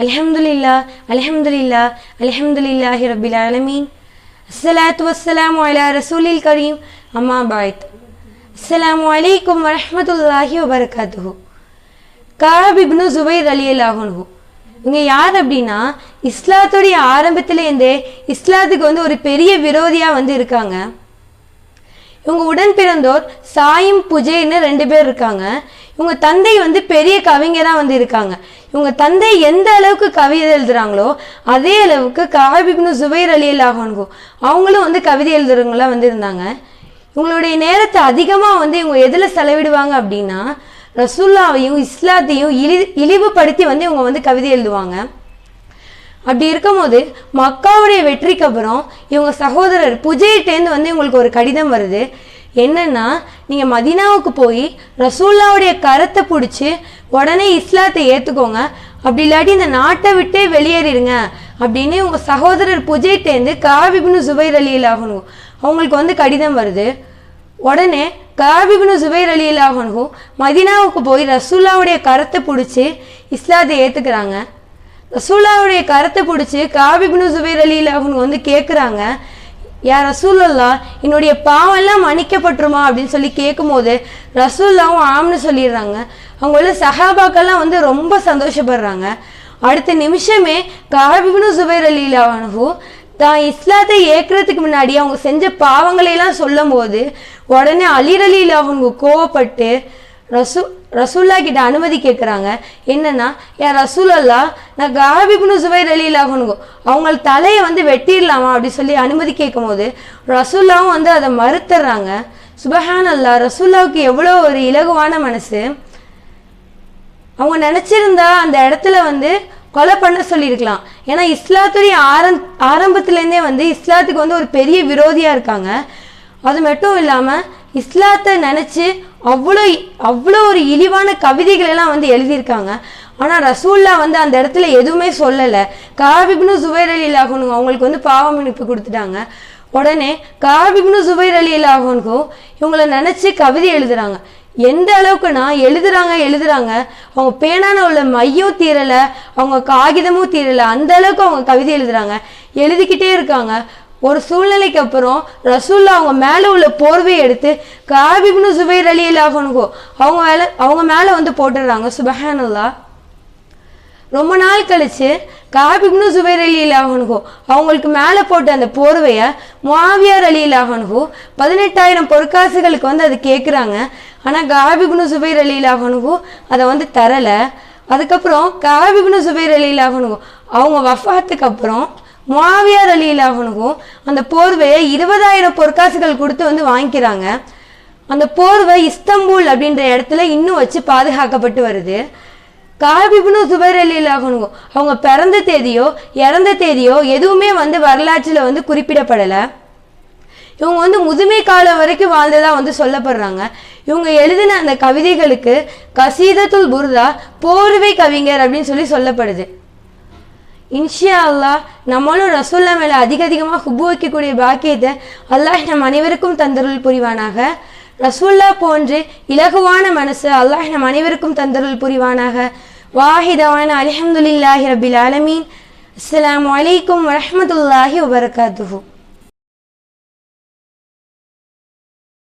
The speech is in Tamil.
அலஹம்துல்லா அலஹம்துல்லா அலஹம்துல்லாஹி ரபில் ஆலமீன் அஸ்ஸலாத்து வஸ்ஸலாம் அலா ரசூலில் கரீம் அம்மா பாய்த் அஸ்ஸலாமு அலைக்கும் வரஹ்மத்துல்லாஹி வபரகாத்துஹு காப் இப்னு ஜுபைர் அலி அல்லாஹு இவங்க யார் அப்படின்னா இஸ்லாத்துடைய ஆரம்பத்திலேருந்தே இஸ்லாத்துக்கு வந்து ஒரு பெரிய விரோதியாக வந்து இருக்காங்க. இவங்க உடன் பிறந்தோர் சாயும் புஜேன்னு ரெண்டு பேர் இருக்காங்க. இவங்க தந்தை வந்து பெரிய கவிஞராக வந்து இருக்காங்க. இவங்க தந்தை எந்த அளவுக்கு கவிதை எழுதுறாங்களோ அதே அளவுக்கு காபிப்னு சுபைர் அலி அல்லாஹன்கோ அவங்களும் வந்து கவிதை எழுதுறவங்களா வந்து இருந்தாங்க. இவங்களுடைய நேரத்தை அதிகமாக வந்து இவங்க எதில் செலவிடுவாங்க அப்படின்னா ரசூல்லாவையும் இஸ்லாத்தையும் இழி இழிவுபடுத்தி வந்து இவங்க வந்து கவிதை எழுதுவாங்க. அப்படி இருக்கும்போது மக்காவுடைய வெற்றிக்கு அப்புறம் இவங்க சகோதரர் புஜையிட்டேந்து வந்து இவங்களுக்கு ஒரு கடிதம் வருது. என்னன்னா நீங்கள் மதீனாவுக்கு போய் ரசூல்லாவுடைய கரத்தை பிடிச்சி உடனே இஸ்லாத்தை ஏற்றுக்கோங்க அப்படி இல்லாட்டி இந்த நாட்டை விட்டே வெளியேறிடுங்க. அப்படின்னு உங்கள் சகோதரர் புஜைட்டேந்து காபிப்னு சுபைர் அலியில் ஆகணும். அவங்களுக்கு வந்து கடிதம் வருது. உடனே காபிப்னு சுபைர் அலியில் ஆகணும். மதீனாவுக்கு போய் ரசூல்லாவுடைய கரத்தை பிடிச்சி இஸ்லாத்தை ஏற்றுக்கிறாங்க ரசூல்லாவுடைய கரத்தை பிடிச்சி காபிப்னு சுபைர் அலியில் அவங்க வந்து கேட்குறாங்க யார் ரசூல்லா என்னுடைய பாவம்லாம் மன்னிக்கப்பட்டுருமா? அப்படின்னு சொல்லி கேட்கும்போது ரசூல்லாவும் ஆம்னு சொல்லிடுறாங்க. அவங்க உள்ள சஹாபாக்கெல்லாம் வந்து ரொம்ப சந்தோஷப்படுறாங்க. அடுத்த நிமிஷமே காபிபுனு சுபைர் அலி தான் இஸ்லாத்தை ஏற்கிறதுக்கு முன்னாடி அவங்க செஞ்ச பாவங்களையெல்லாம் சொல்லும் போது உடனே அலிர் அலி கோவப்பட்டு ரசூ ரசூல்லா கிட்ட அனுமதி கேட்குறாங்க என்னன்னா என் ரசூலல்லா நான் காபிப்னு சுவை அலியில் ஆகணுங்க அவங்க தலையை வந்து வெட்டிடலாமா? அப்படி சொல்லி அனுமதி கேட்கும் போது ரசூல்லாவும் வந்து அதை மறுத்துறாங்க. சுபஹான் அல்லா ரசூல்லாவுக்கு எவ்வளோ ஒரு இலகுவான மனசு. அவங்க நினச்சிருந்தா அந்த இடத்துல வந்து கொலை பண்ண சொல்லியிருக்கலாம். ஏன்னா இஸ்லாத்துடைய ஆரம் ஆரம்பத்துலேருந்தே வந்து இஸ்லாத்துக்கு வந்து ஒரு பெரிய விரோதியாக இருக்காங்க. அது மட்டும் இல்லாமல் இஸ்லாத்தை நினச்சி அவ்வளோ அவ்வளோ ஒரு இழிவான கவிதைகளெல்லாம் வந்து எழுதியிருக்காங்க. ஆனால் ரசூல்லா வந்து அந்த இடத்துல எதுவுமே சொல்லலை. காபிப்னு சுபைர் அலி ஆகணும் அவங்களுக்கு வந்து பாவம் இனிப்பு கொடுத்துட்டாங்க. உடனே காபிப்னு சுபைர் அலி இல்லாகனுக்கும் இவங்களை நினச்சி கவிதை எழுதுறாங்க. எந்த அளவுக்குன்னா எழுதுறாங்க எழுதுறாங்க. அவங்க பேனான உள்ள மையம் தீரலை அவங்க காகிதமும் தீரலை அந்த அளவுக்கு அவங்க கவிதை எழுதுறாங்க. எழுதிக்கிட்டே இருக்காங்க. ஒரு சூழ்நிலைக்கு அப்புறம் ரசூல்லா அவங்க மேலே உள்ள போர்வையை எடுத்து காபிப்னு சுபைர் அலி ஆகணுங்கோ அவங்க மேலே அவங்க மேலே வந்து போட்டுடுறாங்க சுபஹானுல்லா ரொம்ப நாள் கழித்து காபிப்னு சுபைர் அலி ஆகணுகோ அவங்களுக்கு மேலே போட்ட அந்த போர்வையை மாவியார் அலி ஆகணுகோ பதினெட்டாயிரம் பொற்காசுகளுக்கு வந்து அது கேட்குறாங்க ஆனால் காபிப்னு சுபைர் அலி ஆகணுகோ அதை வந்து தரலை. அதுக்கப்புறம் காபிப்னு சுபைர் அலி ஆகணுகோ அவங்க வஃபாத்துக்கு அப்புறம் மாவியார் அலி அந்த போர்வையை இருபதாயிரம் பொற்காசுகள் கொடுத்து வந்து வாங்கிக்கிறாங்க. அந்த போர்வை இஸ்தம்பூல் அப்படின்ற இடத்துல இன்னும் வச்சு பாதுகாக்கப்பட்டு வருது. காபிபுனு சுபர் அலி அவங்க பிறந்த தேதியோ இறந்த தேதியோ எதுவுமே வந்து வரலாற்றில் வந்து குறிப்பிடப்படலை. இவங்க வந்து முதுமை காலம் வரைக்கும் வாழ்ந்ததாக வந்து சொல்லப்படுறாங்க. இவங்க எழுதின அந்த கவிதைகளுக்கு கசீதத்துல் புர்தா போர்வை கவிஞர் அப்படின்னு சொல்லி சொல்லப்படுது. இன்ஷியா அல்லாஹ் நம்மளும் ரசூல்லா மேலே அதிக அதிகமாக ஹுப்பு வைக்கக்கூடிய பாக்கியத்தை அல்லாஹ் நம் அனைவருக்கும் தந்தருள் புரிவானாக. ரசூல்லா போன்று இலகுவான மனசு அல்லாஹ் நம் அனைவருக்கும் தந்தருள் புரிவானாக. வாஹிதவான அலமதுல்லாஹி ரபில் ஆலமீன். அஸ்லாம் வலைக்கம் வரமத்துல்லாஹி வபர்காத்துஹூ.